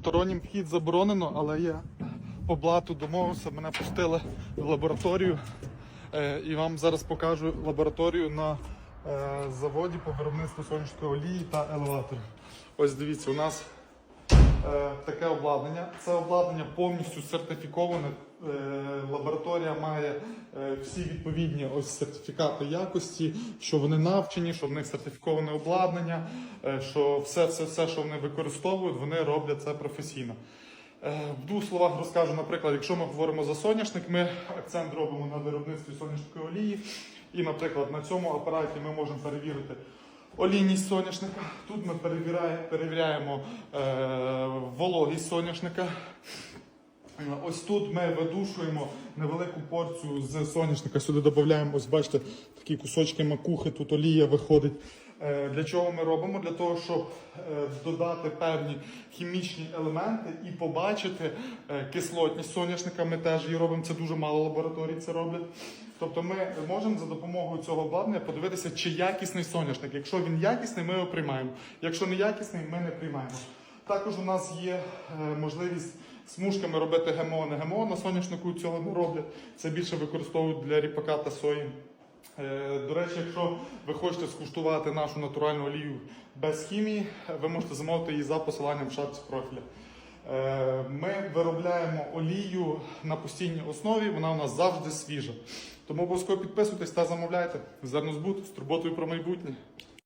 Стороннім вхід заборонено, але я по блату домовився, мене пустили в лабораторію. Е, і вам зараз покажу лабораторію на е, заводі по виробництву сонячної олії та елеваторів. Ось дивіться, у нас таке обладнання. Це обладнання повністю сертифіковане. Е, лабораторія має е, всі відповідні ось сертифікати якості, що вони навчені, що в них сертифіковане обладнання, е, що все, все, все, що вони використовують, вони роблять це професійно. Е, В двох словах розкажу, наприклад, якщо ми говоримо за соняшник, ми акцент робимо на виробництві соняшникової олії. І, наприклад, на цьому апараті ми можемо перевірити олійність соняшника. Тут ми перевіряємо, е, вологість соняшника. Ось тут ми видушуємо невелику порцію з соняшника. Сюди додаємо, ось бачите, такі кусочки макухи, тут олія виходить. Е, Для чого ми робимо? Для того, щоб е, додати певні хімічні елементи і побачити е, кислотність соняшника. Ми теж її робимо. Це дуже мало лабораторій це роблять. Тобто ми можемо за допомогою цього обладнання подивитися, чи якісний соняшник. Якщо він якісний, ми його приймаємо. Якщо не якісний, ми не приймаємо. Також у нас є можливість смужками робити ГМО, не ГМО. На соняшнику цього не роблять. Це більше використовують для ріпака та сої. Е, До речі, якщо ви хочете скуштувати нашу натуральну олію без хімії, ви можете замовити її за посиланням в шапці профіля. Е, Ми виробляємо олію на постійній основі, вона у нас завжди свіжа. Тому обов'язково підписуйтесь та замовляйте. Зернозбут з турботою про майбутнє.